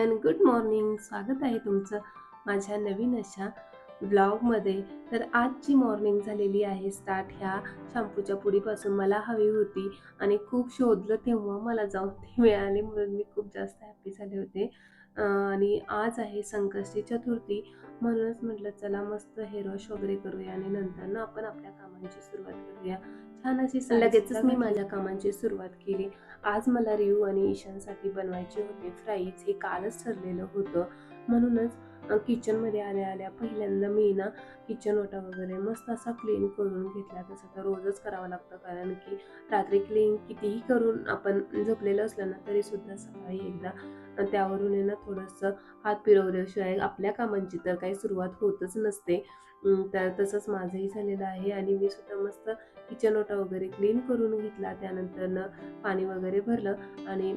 Hi everyone good morning स्वागत आहे तुमचं माझ्या नवीन अशा ब्लॉगमध्ये तर आजची मॉर्निंग झालेली आहे स्टार्ट ह्या शॅम्पूच्या पुडीपासून मला हवी होती आणि खूप शोधलं तेव्हा मला जाऊन ते मिळाले म्हणून मी खूप जास्त हॅप्पी झाले होते. आणि आज आहे संकष्टी चतुर्थी. म्हणूनच म्हटलं चला मस्त हेअर वॉश वगैरे करूया आणि नंतर ना आपण आपल्या कामांची सुरुवात करूया. छान अशी लगेचच सुद्धा मी. माझ्या कामांची सुरुवात केली. आज मला रिऊ आणि ईशानसाठी बनवायचे होते फ्राईज हे कालच ठरलेलं होतं. म्हणूनच किचनमध्ये आल्या आल्या पहिल्यांदा मी ना किचन ओटा वगैरे मस्त असा क्लीन करून घेतला. तसं तर रोजच करावं लागतं कारण की रात्री क्लीन कितीही करून आपण झोपलेलं असलं ना तरी सुद्धा सकाळी एकदा आणि त्यावरून आहे ना थोडंसं हात फिरवल्याशिवाय आपल्या कामांची तर काही सुरुवात होतच नसते. तर तसंच माझंही झालेलं आहे आणि मी सुद्धा मस्त किचन ओटा वगैरे क्लीन करून घेतला. त्यानंतर पाणी वगैरे भरलं आणि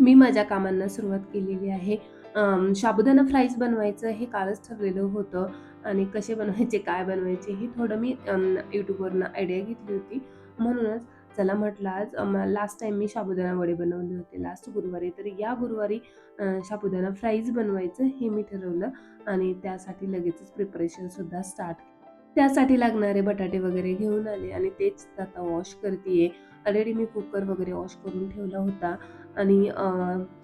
मी माझ्या कामांना सुरुवात केलेली आहे. साबुदाणा फ्राईज बनवायचं हे कालच ठरलेलं होतं आणि कसे बनवायचे काय बनवायचे हे थोडं मी यूट्यूबवरनं आयडिया घेतली होती. म्हणूनच चला म्हटलं आज लास्ट टाइम मी साबुदाणा वडे बनवले होते. लास्ट गुरुवारी. तर या गुरुवारी अ, साबुदाणा फ्राईज बनवायचं हे मी ठरवलं आणि त्यासाठी लगेचच प्रिपरेशनसुद्धा स्टार्ट त्यासाठी लागणारे बटाटे वगैरे घेऊन आले आणि तेच आता वॉश करते ऑलरेडी मी कुकर वगैरे वॉश करून ठेवला होता आणि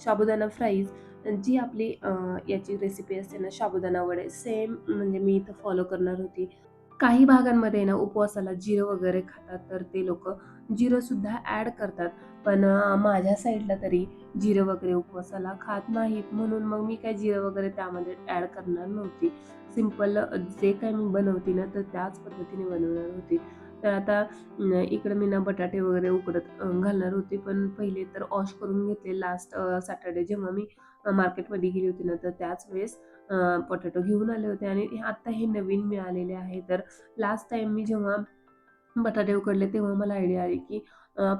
साबुदाणा फ्राईज जी आपली याची रेसिपी असते ना साबुदाणा वडे सेम म्हणजे मी इथं फॉलो करणार होती. काही भागांमध्ये ना उपवासाला जिरं वगैरे खातात तर ते लोक जिरंसुद्धा ॲड करतात. पण माझ्या साईडला तरी जिरं वगैरे उपवासाला खात नाहीत. म्हणून मग मी काय जिरं वगैरे त्यामध्ये ॲड करणार नव्हती. सिंपल जे काय मी बनवते ना तर त्याच पद्धतीने बनवणार होती. तर आता इकडं मी ना बटाटे वगैरे उकडत घालणार होते. पण पहिले तर वॉश करून घेतले लास्ट सॅटर्डे जेव्हा मी मार्केटमध्ये गेली होती ना तर त्याच वेळेस पोटॅटो घेऊन आले होते. आणि हे- आता हे नवीन मिळालेले आहे. तर लास्ट टाइम मी जेव्हा बटाटे उकडले तेव्हा मला आयडिया आली की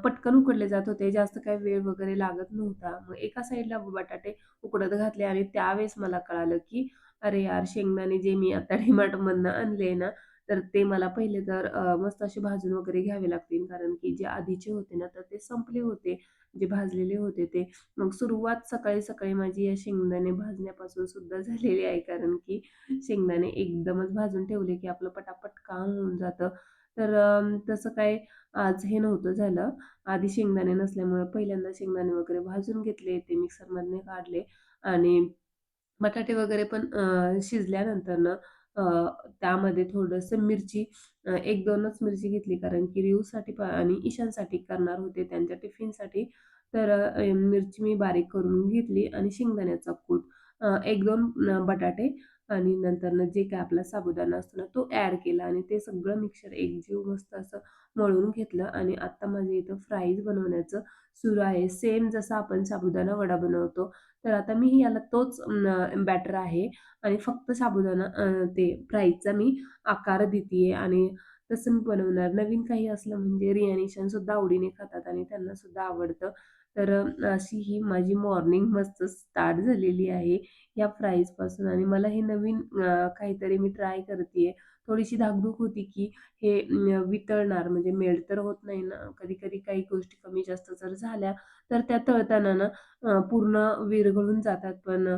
पटकन उकडले जात होते. जास्त काही वेळ वगैरे लागत नव्हता. मग एका साईडला बटाटे उकडत घातले आणि त्यावेळेस मला कळालं की अरे यार शेंगदाणे जे मी आता डिमार्टमधनं आणले ना तर ते मला पहिले तर मस्त असे भाजून वगैरे घ्यावे लागतील. कारण की जे आधीचे होते ना तर ते संपले होते. जे भाजलेले होते ते. मग सुरुवात सकाळी सकाळी माझी या शेंगदाणे भाजण्यापासून सुद्धा झालेली आहे. कारण की शेंगदाणे एकदमच भाजून ठेवले की आपलं पटापट काम होऊन जातं. तर तसं काय आज हे नव्हतं झालं आधी शेंगदाणे नसल्यामुळे पहिल्यांदा शेंगदाणे वगैरे भाजून घेतले ते मिक्सरमधने काढले आणि बटाटे वगैरे पण शिजल्यानंतर त्यामध्ये थोडंसं मिरची एक दोनच मिरची घेतली कारण की रिऊसाठी आणि ईशानसाठी करणार होते त्यांच्या टिफिनसाठी. तर मिरची मी बारीक करून घेतली आणि शेंगदाण्याचा कूट एक दोन बटाटे आणि नंतरनं जे काय आपला साबुदाणा असतो ना तो ॲड केला आणि ते सगळं मिक्सर एकजीव मस्त असं मळून घेतलं आणि आत्ता माझ्या इथं फ्राईज बनवण्याचं सुरू आहे. सेम जसं आपण साबुदाणा वडा बनवतो तर आता मी याला तोच बॅटर आहे आणि फक्त साबुदाणा ते फ्राईजचा मी आकार देते आणि तसं मी बनवणार. नवीन काही असलं म्हणजे रियानिशनसुद्धा आवडीने खातात आणि त्यांनासुद्धा आवडतं. तर अशी ही माझी मॉर्निंग मस्त स्टार्ट झालेली आहे या फ्राईजपासून आणि मला हे नवीन काहीतरी मी ट्राय करते थोडीशी धाकधूक होती की हे वितळणार म्हणजे मेल्ट तर होत नाही ना. कधी-कधी काही गोष्टी कमी जास्त जर झाल्या तर त्या तळताना ना पूर्ण विरघळून जातात. पण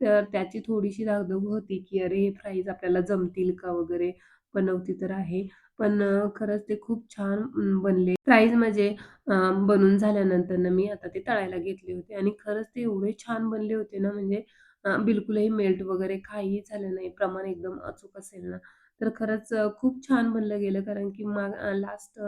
तर त्याची थोडीशी धाकधूक होती, की अरे हे फ्राईज आपल्याला जमतील का वगैरे. बनवती तर आहे. पण खरंच ते खूप छान बनले. फ्राईज म्हणजे बनून झाल्यानंतर मी आता ते तळायला घेतले होते आणि खरंच ते एवढे छान बनले होते ना म्हणजे बिलकुलही मेल्ट वगैरे काही झालं नाही. प्रमाण एकदम अचूक असेल ना, तर खरंच खूप छान बनलं गेलं कारण की माग लास्ट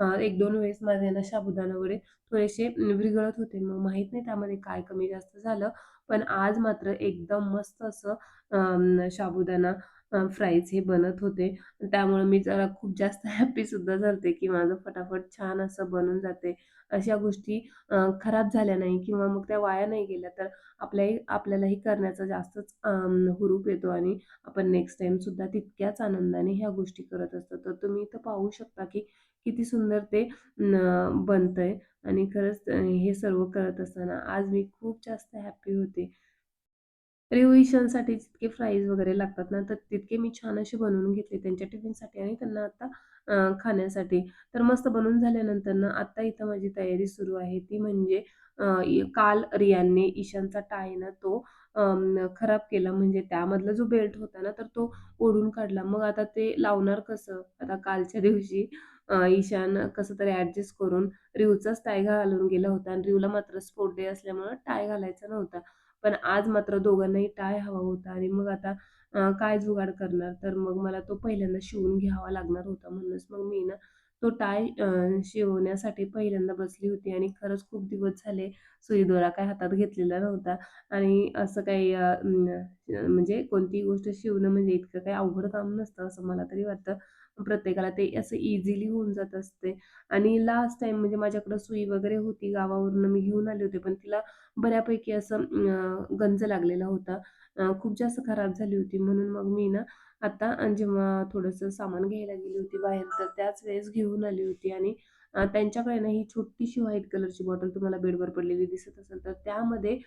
एक दोन वेळेस माझे ना साबुदाणा वगैरे थोडेसे विरघळत होते. मग माहीत नाही त्यामध्ये काय कमी जास्त झालं. पण आज मात्र एकदम मस्त असं शाबुदाना साबुदाणा फ्राईज हे बनत होते. त्यामुळे मी जरा खूप जास्त हॅप्पीसुद्धा झालते, की माझं फटाफट छान असं बनून जाते. अशा गोष्टी खराब झाल्या नाही किंवा मग त्या वाया नाही गेल्या तर आपल्याही आपल्यालाही करण्याचा जास्तच हुरूप येतो आणि आपण नेक्स्ट टाईमसुद्धा तितक्याच आनंदाने ह्या गोष्टी करत असतो. तर तुम्ही इथं पाहू शकता, की किती सुंदर ते बनतं बनतंय. आणि खरंच हे सर्व करत असताना आज मी खूप जास्त हॅप्पी होते. रिव्हिजनसाठी जितके फ्राईज वगैरे लागतात ना, तर तितके मी छान असे बनवून घेतले त्यांच्या टिफिनसाठी आणि त्यांना आता खाण्यासाठी. तर मस्त बनवून झाल्यानंतर ना, आत्ता इथं माझी तयारी सुरू आहे ती म्हणजे काल रियानने ईशानचा टाय ना तो खराब केला. म्हणजे त्यामधला जो बेल्ट होता ना, तर तो ओढून काढला. मग आता ते लावणार कसं? आता कालच्या दिवशी ईशान कसं तरी ॲडजस्ट करून रिवचाच टाय घालून गेला होता आणि रिवला मात्र स्पोर्ट डे असल्यामुळं टाय घालायचा नव्हता. पण आज मात्र दोघांनाही टाय हवा होता आणि मग आता काय जुगाड करणार? तर मग मला तो पहिल्यांदा शिवून घ्यावा लागणार होता. म्हणूनच मग मी ना तो टाय शिवण्यासाठी पहिल्यांदा बसली होती आणि खरंच खूप दिवस झाले सुई-दोरा हातात घेतलेला नव्हता आणि असं काही म्हणजे कोणतीही गोष्ट शिवणं म्हणजे इतकं काही अवघड काम नसतं असं मला तरी वाटतं. प्रत्येकाला ते असं इझिली होऊन जात असते आणि लास्ट टाईम म्हणजे माझ्याकडं सुई वगैरे होती गावावरून मी घेऊन आले होते, पण तिला बऱ्यापैकी असं गंज लागलेला होता. खूप जास्त खराब झाली होती. म्हणून मग मी ना आता जेव्हा थोडंसं सामान घ्यायला गेली होती बाहेर, तर त्याच वेळेस घेऊन आली होती आणि त्यांच्याकडे ना ही छोटीशी व्हाईट कलरची बॉटल तुम्हाला बेडवर पडलेली दिसत असेल, तर त्यामध्ये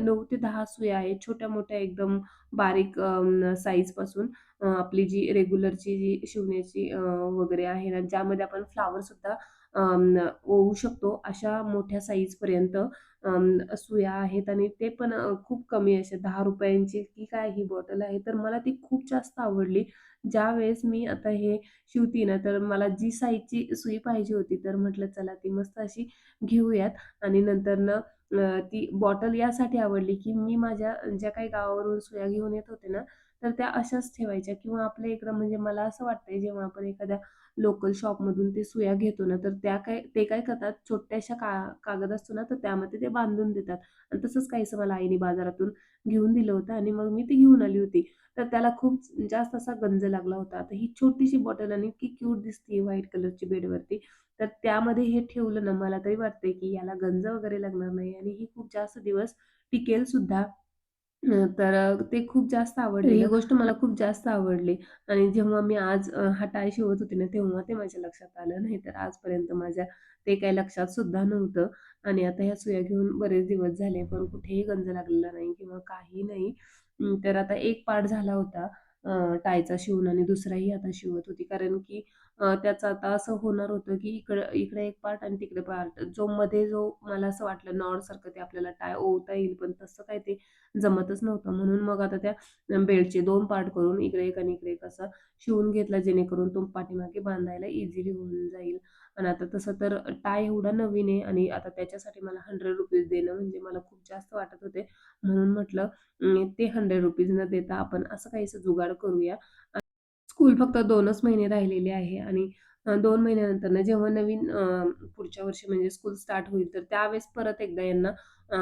नऊ ते दहा सुया आहेत. छोट्या-मोठ्या एकदम बारीक साईजपासून आपली जी रेग्युलरची जी शिवण्याची वगैरे आहे ना, ज्यामध्ये आपण फ्लॉवरसुद्धा होऊ शकतो, अशा मोठ्या साईजपर्यंत सुया आहेत आणि ते पण खूप कमी असे ₹10 की काय ही बॉटल आहे. तर मला ती खूप जास्त आवडली. ज्यावेळेस मी आता हे शिवती ना, तर मला जी साईजची सुई पाहिजे होती, तर म्हटलं चला ती मस्त अशी घेऊयात आणि नंतरनं ती बॉटल यासाठी आवडली, की मी माझ्या ज्या काही गावावरून सुया घेऊन येत होते ना, तर त्या अशाच ठेवायच्या किंवा आपल्या इकडं म्हणजे मला असं वाटतंय जेव्हा आपण एखाद्या लोकल शॉपमधून ते सुया घेतो ना, तर त्या काय ते काय करतात छोट्याशा का कागद असतो ना, तर त्यामध्ये ते बांधून देतात आणि तसंच काहीसं मला आईने बाजारातून घेऊन दिलं होतं आणि मग मी ती घेऊन आली होती. तर त्याला खूप जास्त असा गंज लागला होता. तर ही छोटीशी बॉटल आणि इतकी क्यूट दिसते व्हाईट कलरची बेडवरती. तर त्यामध्ये हे ठेवलं ना, मला तरी वाटतंय, की याला गंज वगैरे लागणार नाही आणि ही खूप जास्त दिवस टिकेल सुद्धा. अ, तर अ, ते खूप जास्त आवडली. ही गोष्ट मला खूप जास्त आवडली. आणि जेव्हा मी आज अ, हा टाय शिवत होते ना, तेव्हा ते माझ्या लक्षात आलं. नाहीतर आजपर्यंत माझ्या ते काही लक्षात सुद्धा नव्हतं. आणि आता ह्या सुया घेऊन बरेच दिवस झाले, पण कुठेही गंज लागलेला नाही किंवा काही नाही. अं, तर आता एक पार्ट झाला होता. टायचा शिवून आणि दुसराही आता शिवत होती. कारण की त्याचं आता असं होणार होतं, की इकडं इकडे एक पार्ट आणि तिकडे पार्ट. जो मध्ये जो मला असं वाटलं नॉडसारखं ते आपल्याला टाय ओवता येईल, पण तसं काय ते जमतच नव्हतं. म्हणून मग आता त्या बेल्टचे दोन पार्ट करून इकडे एक आणि इकडे एक असा शिवून घेतला, जेणेकरून तो पाठीमागे बांधायला इझिली होऊन जाईल. पण आता तसं तर टाय एवढा नवीन आहे आणि आता त्याच्यासाठी मला ₹100 देणं म्हणजे मला खूप जास्त वाटत होते. म्हणून म्हटलं ते हंड्रेड रुपीज न देता आपण असं काहीसं जुगाड करूया. स्कूल फक्त दोनच महिने राहिलेले आहे आणि दोन 2 महिन्यानंतर जेव्हा नवीन पुढच्या वर्षी म्हणजे स्कूल स्टार्ट होईल, तर त्यावेळेस परत एकदा यांना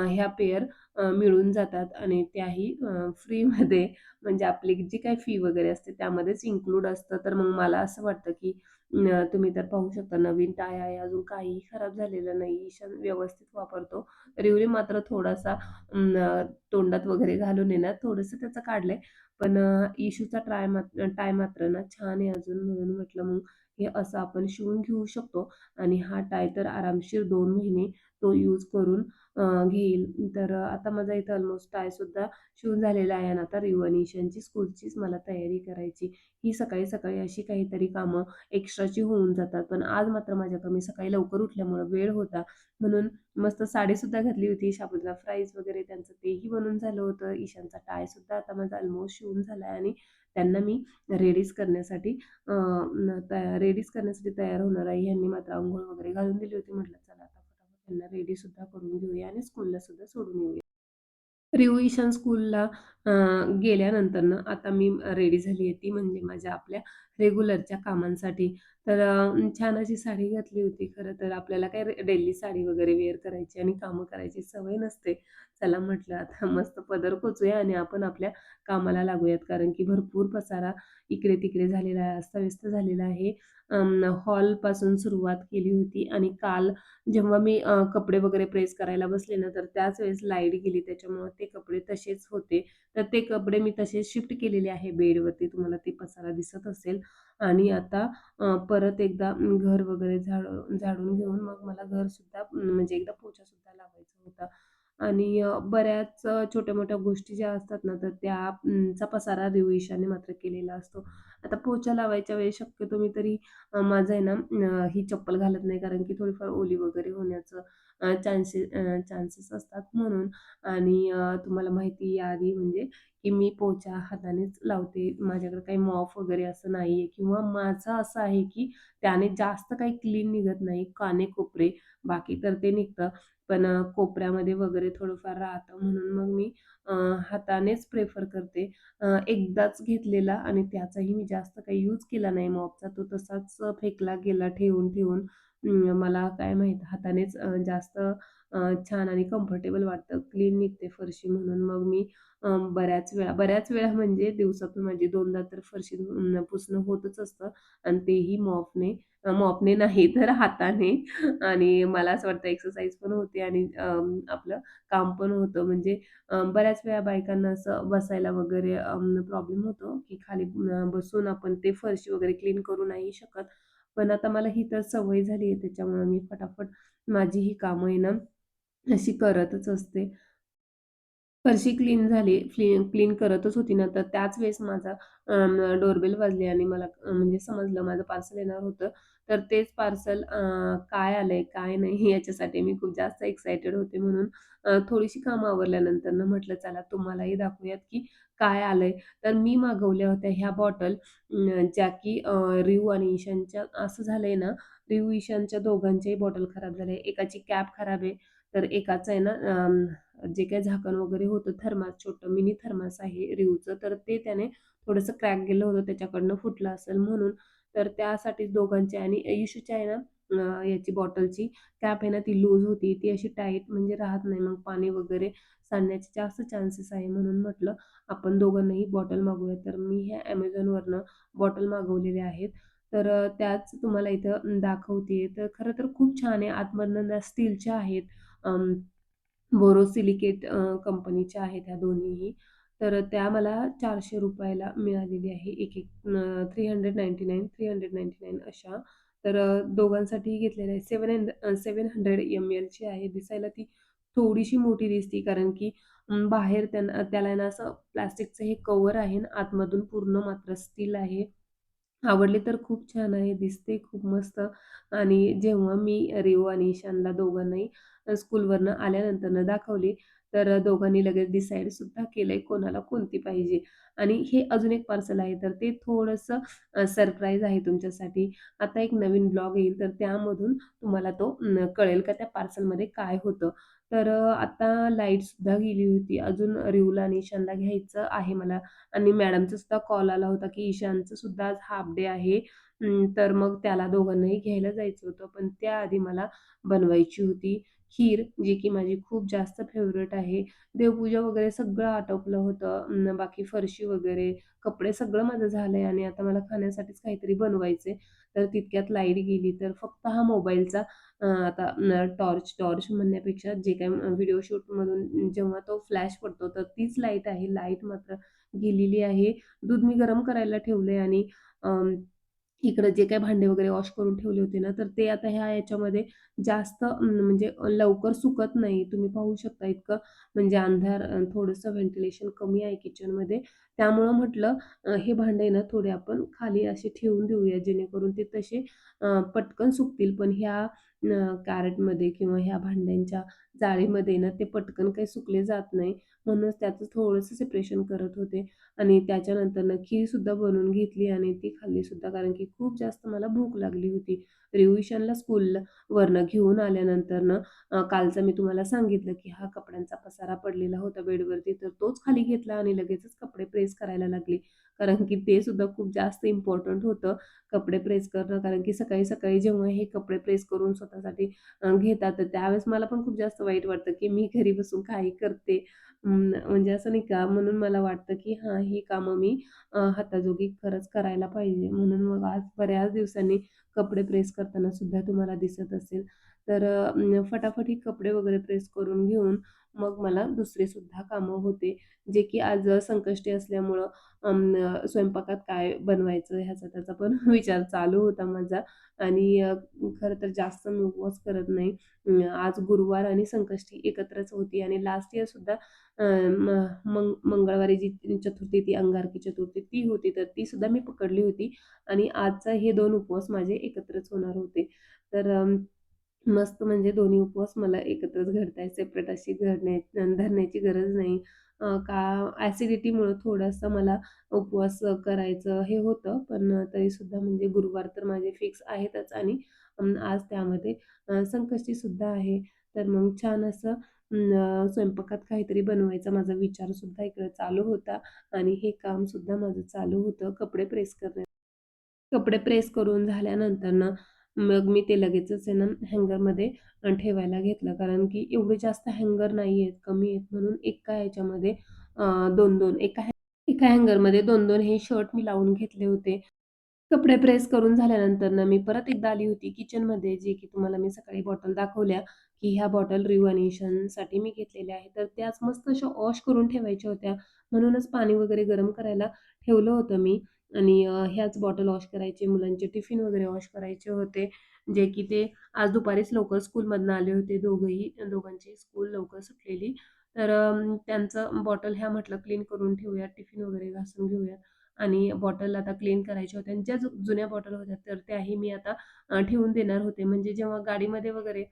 ह्या पेअर मिळून जातात आणि त्याही फ्रीमध्ये म्हणजे आपली जी काही फी वगैरे असते त्यामध्येच इन्क्लूड असतं. तर मग मला असं वाटतं, की तुम्ही तर पाहू शकता नवीन टाय आहे, अजून काहीही खराब झालेलं नाही. ईशान व्यवस्थित वापरतो. रिवरी मात्र थोडासा तोंडात वगैरे घालून येणार थोडंसं त्याचं काढलंय. पण इशूचा ट्राय मात्र टाय मात्र ना छान आहे अजून म्हणून म्हटलं मग हे असं आपण शिवून घेऊ शकतो आणि हा टाय तर आरामशीर दोन महिने तो यूज करून घेईल. तर आता माझा इथं ऑलमोस्ट टायसुद्धा शिवून झालेला आहे आणि आता रिव स्कूलचीच मला तयारी करायची. ही सकाळी-सकाळी अशी काहीतरी कामं एक्स्ट्राची होऊन जातात. पण आज मात्र माझ्याकडे मी सकाळी लवकर उठल्यामुळं वेळ होता म्हणून मस्त साडीसुद्धा घातली होती. साबुदाणा फ्राईज वगैरे त्यांचं तेही बनून झालं होतं. ईशानचा टायसुद्धा आता माझा ऑलमोस्ट शिवून झाला आहे आणि त्यांना मी रेडीज करण्यासाठी रेडीज करण्यासाठी तयार होणार आहे. ह्यांनी मात्र आंघोळ वगैरे घालून दिली होती. म्हटलं चला आता फटाफट त्यांना रेडीसुद्धा करून घेऊया आणि स्कूललासुद्धा सोडून येऊया. रिऊ ईशान स्कूलला गेल्यानंतर ना आता मी रेडी झाली आहे ती म्हणजे माझ्या आपल्या रेग्युलरच्या कामांसाठी. तर छान अशी साडी घातली होती. खरं तर आपल्याला काय डेली साडी वगैरे वेअर करायची आणि कामं करायची सवय नसते. चला म्हटलं आता मस्त पदर खोचूया आणि आपण आपल्या कामाला लागूयात. कारण की भरपूर पसारा इकडे-तिकडे झालेला आहे, अस्तव्यस्त झालेला आहे. हॉलपासून सुरुवात केली होती आणि काल जेव्हा मी कपडे वगैरे प्रेस करायला बसले ना, तर त्याच वेळेस लाइट गेली. त्याच्यामुळं ते कपडे तसेच होते. तर ते कपडे मी तसेच शिफ्ट केलेले आहे बेडवरती. तुम्हाला ते पसारा दिसत असेल आणि आता अ, परत एकदा घर वगैरे झाड झाडून घेऊन मग मला घरसुद्धा म्हणजे एकदा पोछासुद्धा लावायचा होता. आणि बऱ्याच अ, छोट्या-मोठ्या गोष्टी ज्या असतात ना, तर त्या अं, चा पसारा रिऊ ईशाने मात्र केलेला असतो. आता पोछा लावायच्या वेळेस शक्यतो मी तरी माझं आहे ना ही चप्पल घालत नाही कारण की थोडीफार ओली वगैरे होण्याचं चान्सेस चान्सेस असतात म्हणून आणि तुम्हाला माहिती आहे म्हणजे की मी पोछा हातानेच लावते. माझ्याकडे काही मॉप वगैरे असं नाही आहे किंवा माझं असं आहे की त्याने जास्त काही क्लीन निघत नाही. काने-कोपरे बाकी तर ते निघतं. पण कोपऱ्यामध्ये वगैरे थोडंफार राहतं म्हणून मग मी हातानेच प्रेफर करते. एकदाच घेतलेला आणि त्याचाही मी जास्त काही यूज केला नाही मॉपचा. तो तसाच फेकला गेला ठेवून-ठेवून. मला काय माहीत हातानेच जास्त छान आणि कम्फर्टेबल वाटतं. क्लीन निघते फरशी म्हणून मग मी बऱ्याच वेळा बऱ्याच वेळा म्हणजे दिवसातून माझी दोनदा तर फरशी पुसणं होतच असतं आणि तेही मॉपने. मॉपने नाही तर हाताने आणि मला असं वाटतं एक्सरसाइज पण होते आणि आपलं काम पण होतं. म्हणजे बऱ्याच वेळा बायकांना असं बसायला वगैरे प्रॉब्लेम होतो, की खाली बसून आपण ते फरशी वगैरे क्लीन करू नाही शकत. पण आता मला ही तर सवय झाली आहे त्याच्यामुळे मी फटाफट माझी ही कामं आहे ना, अशी करतच असते. फरशी क्लीन झाली, क्लीन क्लीन करतच होती ना, तर त्याच वेळेस माझा डोरबेल वाजली आणि मला म्हणजे समजलं माझं पार्सल येणार होतं. तर तेच पार्सल काय आलंय, काय नाही याच्यासाठी मी खूप जास्त एक्साइटेड होते. म्हणून थोडीशी कामं आवरल्यानंतर म्हटलं चला तुम्हालाही दाखवूयात, की काय आलंय. तर मी मागवल्या होत्या ह्या बॉटल ज्या की रिव्ह आणि ईशानच्या असं झालंय ना, रिऊ, ईशानच्या दोघांच्याही बॉटल खराब झाल्या. एकाची कॅप खराब आहे, तर एकाचं आहे ना जे काही झाकण वगैरे होतं थर्मास छोटं मिनी थर्मास आहे रिऊचं, तर ते त्याने थोडंसं क्रॅक गेलं होतं त्याच्याकडनं फुटलं असेल म्हणून. तर त्यासाठीच दोघांची आणि इशूच्या आहे ना याची बॉटलची कॅप आहे ना ती लूज होती. ती अशी टाईट म्हणजे राहत नाही. मग पाणी वगैरे सांडण्याचे जास्त चान्सेस आहे. म्हणून म्हटलं आपण दोघांनाही बॉटल मागवूया. तर मी ह्या ॲमेझॉनवरनं बॉटल मागवलेल्या आहेत. तर त्याच तुम्हाला इथं दाखवते तर खरं तर खूप छान आहे. आतमधनं स्टीलच्या आहेत. बोरोसिलिकेट कंपनीच्या आहेत ह्या दोन्हीही. तर त्या मला चारशे रुपयाला मिळालेली आहे. एक-एक three hundred ninety nine three hundred ninety nine अशा. तर दोघांसाठीही घेतलेल्या आहे. सेवन हंड सेवन हंड्रेड एम-एलची आहे. दिसायला ती थोडीशी मोठी दिसते कारण की बाहेर त्यांना त्याला ना असं प्लास्टिकचं हे कवर आहे ना आतमधून पूर्ण मात्र स्टील आहे. आवडले तर खूप छान आहे, दिसते खूप मस्त आणि जेव्हा मी रिओ आणि ईशानला दोघांनाही स्कूलवरनं आल्यानंतरनं दाखवली, तर दोघांनी लगेच डिसाईड सुद्धा केलंय कोणाला कोणती पाहिजे आणि हे अजून एक पार्सल आहे, तर ते थोडंसं सरप्राईज आहे तुमच्यासाठी. आता एक नवीन ब्लॉग येईल, तर त्यामधून तुम्हाला तो कळेल का त्या पार्सलमध्ये काय होतं. तर आता लाईटसुद्धा गेली होती. अजून रिऊला आणि ईशानला घ्यायचं आहे मला आणि मॅडमचा सुद्धा कॉल आला होता, की ईशानचं सुद्धा आज हाफ डे आहे. तर मग त्याला दोघांनाही घ्यायला जायचं होतं. पण त्याआधी मला बनवायची होती खीर, जी की माझी खूप जास्त फेवरेट आहे. देवपूजा वगैरे सगळं आटोपलं होतं. बाकी फरशी वगैरे, कपडे सगळं माझं झालंय आणि आता मला खाण्यासाठीच काहीतरी बनवायचंय. तर तितक्यात लाइट गेली. तर फक्त हा मोबाईलचा आता टॉर्च टॉर्च म्हणण्यापेक्षा जे काही व्हिडिओ शूटमधून जेव्हा तो फ्लॅश पडतो, तर तीच लाइट आहे. लाइट मात्र गेलेली आहे. दूध मी गरम करायला ठेवलंय आणि इकडं जे काही भांडे वगैरे वॉश करून ठेवले होते ना, तर ते आता ह्या याच्यामध्ये जास्त म्हणजे लवकर सुकत नाही. तुम्ही पाहू शकता इतकं म्हणजे अंधार थोडंसं व्हेंटिलेशन कमी आहे किचनमध्ये. त्यामुळं म्हटलं हे भांडे ना थोडे आपण खाली असे ठेवून देऊया, जेणेकरून ते तसे पटकन सुकतील. पण ह्या कॅरेटमध्ये किंवा ह्या भांड्यांच्या जाळीमध्ये ना ते पटकन काही सुकले जात नाही. म्हणूनच त्याचं थोडंसं सेपरेशन करत होते आणि त्याच्यानंतरनं खीरसुद्धा बनवून घेतली आणि ती खाल्लीसुद्धा कारण की खूप जास्त मला भूक लागली होती. रिव्हिशनला स्कूल स्कूलवरनं घेऊन आल्यानंतरनं ना कालचं मी तुम्हाला सांगितलं, की हा कपड्यांचा पसारा पडलेला होता बेडवरती, तर तोच खाली घेतला आणि लगेचच कपडे प्रेस करायला लागली. कारण की ते सुद्धा खूप जास्त इम्पॉर्टंट होतं, कपडे प्रेस करणं. कारण की सकाळी-सकाळी जेव्हा हे कपडे प्रेस करून स्वतःसाठी घेतात, तर त्यावेळेस मला पण खूप जास्त वाईट वाटतं, की मी घरी बसून काही करते. म्हणजे असं नाही का, म्हणून मला वाटतं, की हां, ही कामं मी हाताजोगी खरंच करायला पाहिजे. म्हणून मग आज बऱ्याच दिवसांनी कपडे प्रेस करताना सुद्धा तुम्हाला दिसत असेल. तर फटाफट ही कपडे वगैरे प्रेस करून घेऊन मग मला दुसरे सुद्धा कामं होते, जे की आज संकष्टी असल्यामुळं स्वयंपाकात काय बनवायचं ह्याचा त्याचा पण विचार चालू होता माझा आणि खरं तर जास्त मी उपवास करत नाही. आज गुरुवार आणि संकष्टी एकत्रच होती आणि लास्ट इयरसुद्धा म मंग मंगळवारी जी चतुर्थी ती अंगारकी चतुर्थी ती होती, तर ती सुद्धा मी पकडली होती आणि आजचा हे दोन उपवास माझे एकत्रच होणार होते. तर मस्त म्हणजे दोन्ही उपवास मला एकत्रच घडतायत. सेपरेट अशी घडण्या धरण्याची गरज नाही. का ॲसिडिटीमुळं थोडंसं मला उपवास करायचं हे होतं. पण तरीसुद्धा म्हणजे गुरुवार तर माझे फिक्स आहेतच आणि आज त्यामध्ये संकष्टीसुद्धा आहे. तर मग छान असं स्वयंपाकात काहीतरी बनवायचा माझा विचारसुद्धा इकडे चालू होता आणि हे कामसुद्धा माझं चालू होतं कपडे प्रेस करण्या कपडे प्रेस करून झाल्यानंतर ना, मग मी ते लगेचच आहे ना हँगरमध्ये ठेवायला घेतलं. कारण की एवढे जास्त हँगर नाही आहेत, कमी आहेत म्हणून एका ह्याच्यामध्ये दोन दोन एका एका हँगरमध्ये 2-2 हे शर्ट मी लावून घेतले होते. कपडे प्रेस करून झाल्यानंतर ना, मी परत एकदा आली होती किचनमध्ये, जे की तुम्हाला मी सकाळी बॉटल दाखवल्या, की ह्या बॉटल रिऊ मी घेतलेल्या आहेत. तर त्याच मस्त अशा वॉश करून ठेवायच्या होत्या. म्हणूनच पाणी वगैरे गरम करायला ठेवलं होतं मी आणि ह्याच बॉटल वॉश करायचे, मुलांचे टिफिन वगैरे वॉश करायचे होते, जे की ते आज दुपारीच लवकर स्कूलमधनं आले होते दोघंही. दोघांची स्कूल लवकर सुटलेली. तर त्यांचं बॉटल ह्या म्हटलं क्लीन करून ठेवूयात, टिफिन वगैरे घासून घेऊयात आणि बॉटल आता क्लीन करायच्या होत्या आणि ज्या जुन्या बॉटल होत्या तर त्याही मी आता ठेवून देणार होते. म्हणजे जेव्हा गाडीमध्ये वगैरे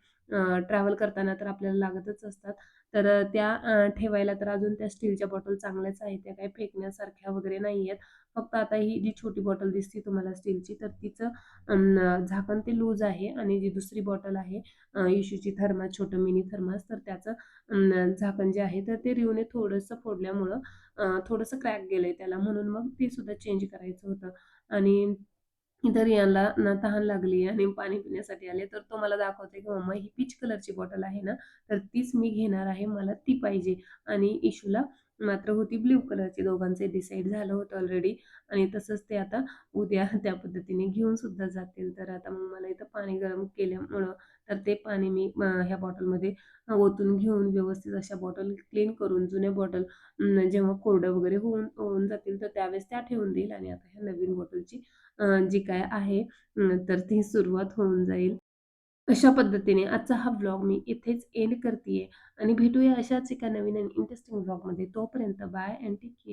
ट्रॅव्हल करताना तर आपल्याला लागतच असतात. तर त्या ठेवायला तर अजून त्या स्टीलच्या बॉटल चांगल्याच आहेत. त्या काही फेकण्यासारख्या वगैरे नाही आहेत. फक्त आता ही जी छोटी बॉटल दिसते तुम्हाला स्टीलची तर तिचं झाकण ते लूज आहे आणि जी दुसरी बॉटल आहे इशूची थर्मास छोटं मिनी थर्मास तर त्याचं झाकण जे आहे तर ते रिवने थोडंसं फोडल्यामुळं थोडंसं क्रॅक गेलंय त्याला म्हणून मग ते सुद्धा चेंज करायचं होतं आणि इतर यांना ना तहान लागली आणि पाणी पिण्यासाठी आले, तर तो मला दाखवतोय, की "मम्मा ही पीच कलरची बॉटल आहे ना, तर तीच मी घेणार आहे. मला ती पाहिजे." आणि इशूला मात्र होती ब्ल्यू कलरची. दोघांचे डिसाईड झालं होतं ऑलरेडी आणि तसंच ते आता उद्या त्या पद्धतीने घेऊन सुद्धा जातील. तर आता मग मला इथं पाणी गरम केल्यामुळं तर ते पाणी मी ह्या बॉटलमध्ये ओतून घेऊन व्यवस्थित अशा बॉटल क्लीन करून जुन्या बॉटल जेव्हा कोरड्या वगैरे होऊन होऊन जातील, तर त्यावेळेस त्या ठेवून देईल आणि आता ह्या नवीन बॉटलची जी काय आहे तर ती सुरुवात होऊन जाईल. अशा पद्धतीने आजचा हा ब्लॉग मी इथेच एंड करतीये आणि भेटूया अशाच एका नवीन आणि इंटरेस्टिंग ब्लॉगमध्ये तोपर्यंत बाय अँड टेक केअर.